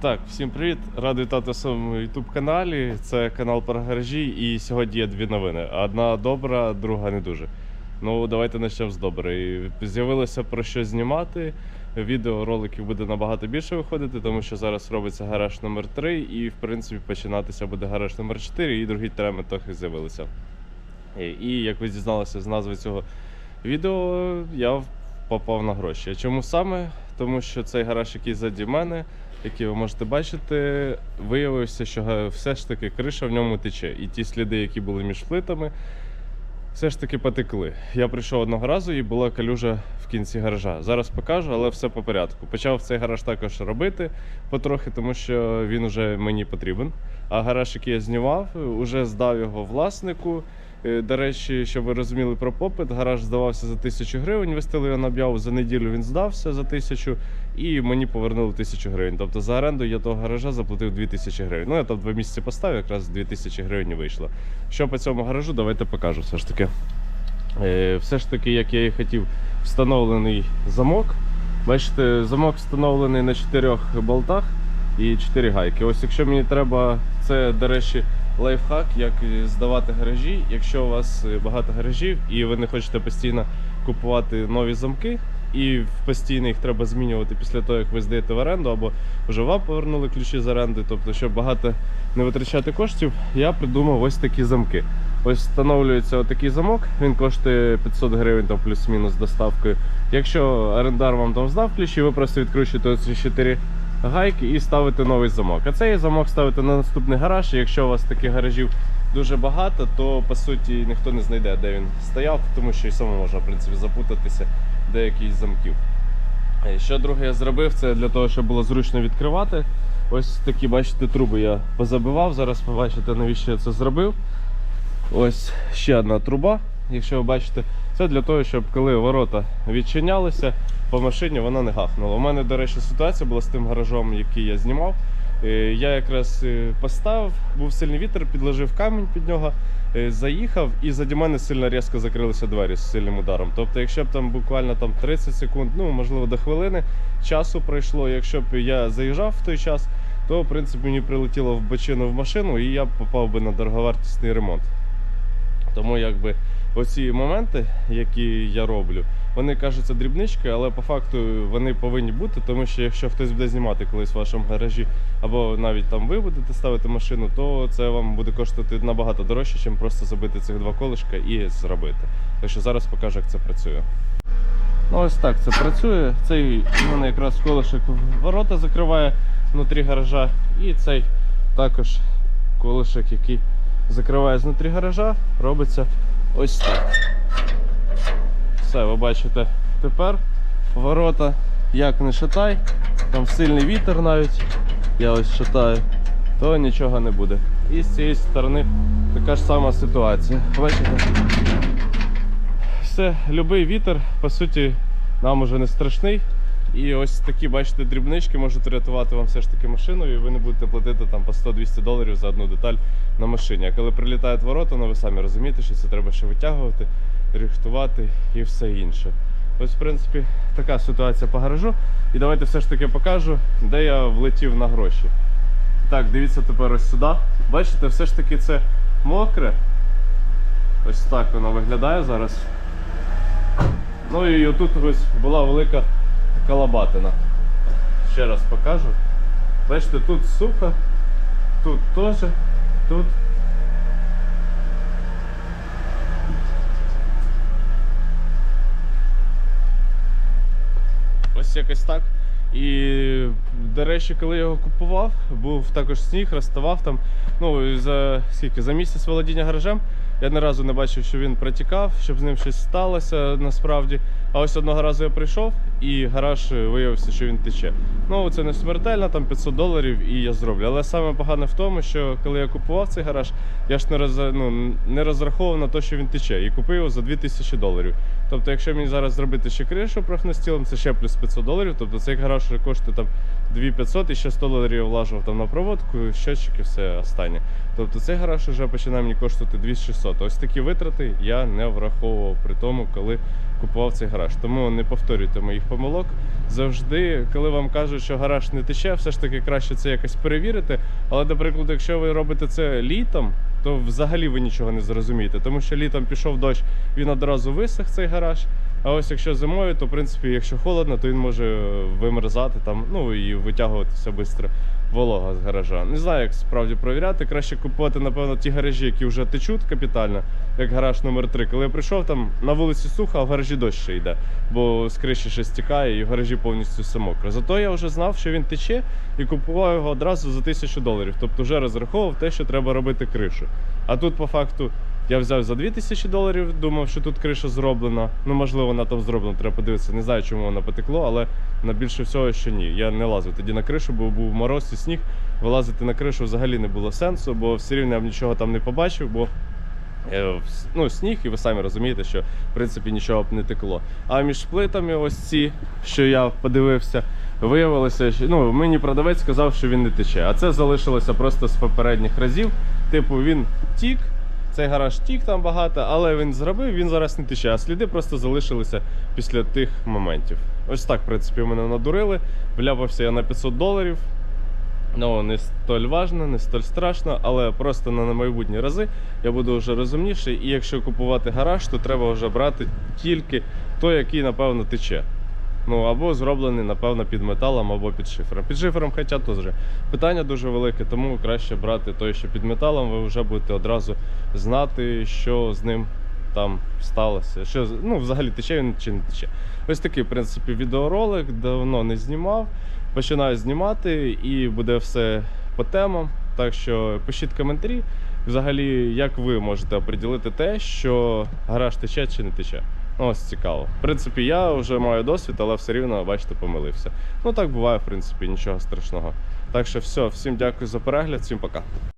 Так, всім привіт! Радий вітати на своєму youtube каналі. Це канал про гаражі, і сьогодні є дві новини. Одна добра, друга не дуже. Ну, давайте почнемо з доброї. З'явилося про що знімати. Відео роликів буде набагато більше виходити, тому що зараз робиться гараж номер 3 і в принципі починатися буде гараж номер 4 і другі теми трохи з'явилися. І, і як ви дізналися з назви цього відео, я попав на гроші. Чому саме? Тому що цей гараж, який ззаді мене, який ви можете бачити, виявився, що все ж таки криша в ньому тече. І ті сліди, які були між плитами, все ж таки потекли. Я прийшов одного разу і була калюжа в кінці гаража. Зараз покажу, але все по порядку. Почав цей гараж також робити потрохи, тому що він уже мені потрібен. А гараж, який я знімав, уже здав його власнику. Е, До речі, щоб ви розуміли про попит, гараж здавався за тисячу гривень, виставили на об'яву, за неділю він здався за тисячу, і мені повернули тисячу гривень. Тобто за оренду я того гаража заплатив 2000 гривень. Ну, я там два місяці поставив, якраз 2000 гривень вийшло. Що по цьому гаражу, давайте покажу все ж таки. Е, Все ж таки, як я і хотів, встановлений замок. Бачите, замок встановлений на чотирьох болтах і 4 гайки. Ось якщо мені треба, це, до речі, лайфхак, як здавати гаражі. Якщо у вас е, багато гаражів і ви не хочете постійно купувати нові замки, і постійно їх треба змінювати після того, як ви здаєте в оренду, або вже вам повернули ключі з оренди, тобто, щоб багато не витрачати коштів, я придумав ось такі замки. Ось встановлюється отакий замок, він коштує 500 гривень там плюс-мінус доставкою. Якщо орендар вам там здав ключі, ви просто відкручуєте ці 4 гайки і ставите новий замок. А цей замок ставите на наступний гараж. І якщо у вас таких гаражів дуже багато, то по суті ніхто не знайде, де він стояв, тому що і самому можна в принципі запутатися деяких замків. Е, Що друге я зробив, це для того, щоб було зручно відкривати. Ось такі, бачите, труби я позабивав. Зараз побачите, навіщо я це зробив. Ось ще одна труба, якщо ви бачите, це для того, щоб коли ворота відчинялися, по машині вона не гахнула. У мене, до речі, ситуація була з тим гаражом, який я знімав. Е, Я якраз е, поставив, був сильний вітер, підложив камінь під нього, е, заїхав і заді мене сильно різко закрилися двері з сильним ударом. Тобто, якщо б там буквально там 30 секунд, ну можливо до хвилини часу пройшло, якщо б я заїжджав в той час, то в принципі мені прилетіло в бочину в машину і я б попав би на дороговартісний ремонт. Тому якби оці моменти, які я роблю, вони кажуться дрібничкою, але по факту вони повинні бути, тому що якщо хтось буде знімати колись в вашому гаражі, або навіть там ви будете ставити машину, то це вам буде коштувати набагато дорожче, ніж просто забити цих два колишка і зробити. Так що зараз покажу, як це працює. Ну ось так це працює. Цей у мене якраз колишок ворота закриває внутрі гаража, і цей також колишок, який закриває знутрі гаража, робиться ось так. Все, ви бачите тепер ворота, як не шатай, там сильний вітер навіть, я ось шатаю, то нічого не буде. І з цієї сторони така ж сама ситуація. Бачите? Все, любий вітер, по суті, нам уже не страшний. І ось такі, бачите, дрібнички можуть рятувати вам все ж таки машину, і ви не будете платити там по 100-200 доларів за одну деталь на машині. А коли прилітають ворота, ну ви самі розумієте, що це треба ще витягувати, рихтувати і все інше. Ось, в принципі, така ситуація по гаражу. І давайте все ж таки покажу, де я влетів на гроші. Так, дивіться тепер ось сюди. Бачите, все ж таки це мокре. Ось так воно виглядає зараз. Ну і отут ось була велика калабатина. Ще раз покажу. Бачите, тут сухо, тут теж, тут. Ось якось так. І, до речі, коли я його купував, був також сніг, розставав там. Ну, за скільки? За місяць володіння гаражем я ні разу не бачив, що він протікав, щоб з ним щось сталося насправді. А ось одного разу я прийшов і гараж е, виявився, що він тече. Ну, це не смертельно, там 500 доларів і я зроблю. Але саме погане в тому, що коли я купував цей гараж, я ж не, роз, ну, не розраховував на те, що він тече, і купив його за 2000 доларів. Тобто, якщо мені зараз зробити ще кришу профнастілом, це ще плюс 500 доларів. Тобто цей гараж вже коштує там 2500 і ще 100 доларів я влажував там на проводку, щотчики, все останнє. Тобто цей гараж вже починає мені коштувати 2600. Ось такі витрати я не враховував при тому, коли купував цей гараж. Тому не повторюйте моїх помилок. Завжди, коли вам кажуть, що гараж не тече, все ж таки краще це якось перевірити. Але, наприклад, якщо ви робите це літом, то взагалі ви нічого не зрозумієте. Тому що літом пішов дощ, він одразу висох цей гараж. А ось якщо зимою, то в принципі, якщо холодно, то він може вимерзати там, ну і витягуватися швидко волога з гаража. Не знаю, як справді провіряти. Краще купувати, напевно, ті гаражі, які вже течуть капітально, як гараж номер 3 Коли я прийшов, там на вулиці сухо, а в гаражі дощ ще йде, бо з криші щось стікає і в гаражі повністю все мокро. Зато я вже знав, що він тече, і купував його одразу за тисячу доларів. Тобто вже розраховував те, що треба робити кришу. А тут, по факту, я взяв за 2000 доларів, думав, що тут криша зроблена. Ну, можливо, вона там зроблена, треба подивитися. Не знаю, чому вона потекло, але на більше всього, що ні. Я не лазив тоді на кришу, бо був мороз і сніг. Вилазити на кришу взагалі не було сенсу, бо все рівно я нічого там не побачив, бо е, ну, сніг, і ви самі розумієте, що в принципі нічого б не текло. А між плитами, ось ці, що я подивився, виявилося, що ну, мені продавець сказав, що він не тече. А це залишилося просто з попередніх разів. Типу, він тік, цей гараж тік там багато, але він зробив, він зараз не тече. А сліди просто залишилися після тих моментів. Ось так, в принципі, мене надурили. Вляпався я на 500 доларів. Ну, не столь важно, не столь страшно, але просто на майбутні рази я буду вже розумніший. І якщо купувати гараж, то треба вже брати тільки той, який, напевно, тече. Ну, або зроблений, напевно, під металом, або під шифером. Під шифером, хоча теж питання дуже велике, тому краще брати той, що під металом, ви вже будете одразу знати, що з ним там сталося. Що, ну, взагалі тече він чи не тече. Ось такий, в принципі, відеоролик давно не знімав. Починаю знімати і буде все по темам. Так що пишіть коментарі. Взагалі, як ви можете оприділити те, що гараж тече чи не тече. Ось цікаво. В принципі, я вже маю досвід, але все рівно, бачите, помилився. Ну так буває, в принципі, нічого страшного. Так що все, всім дякую за перегляд, всім пока.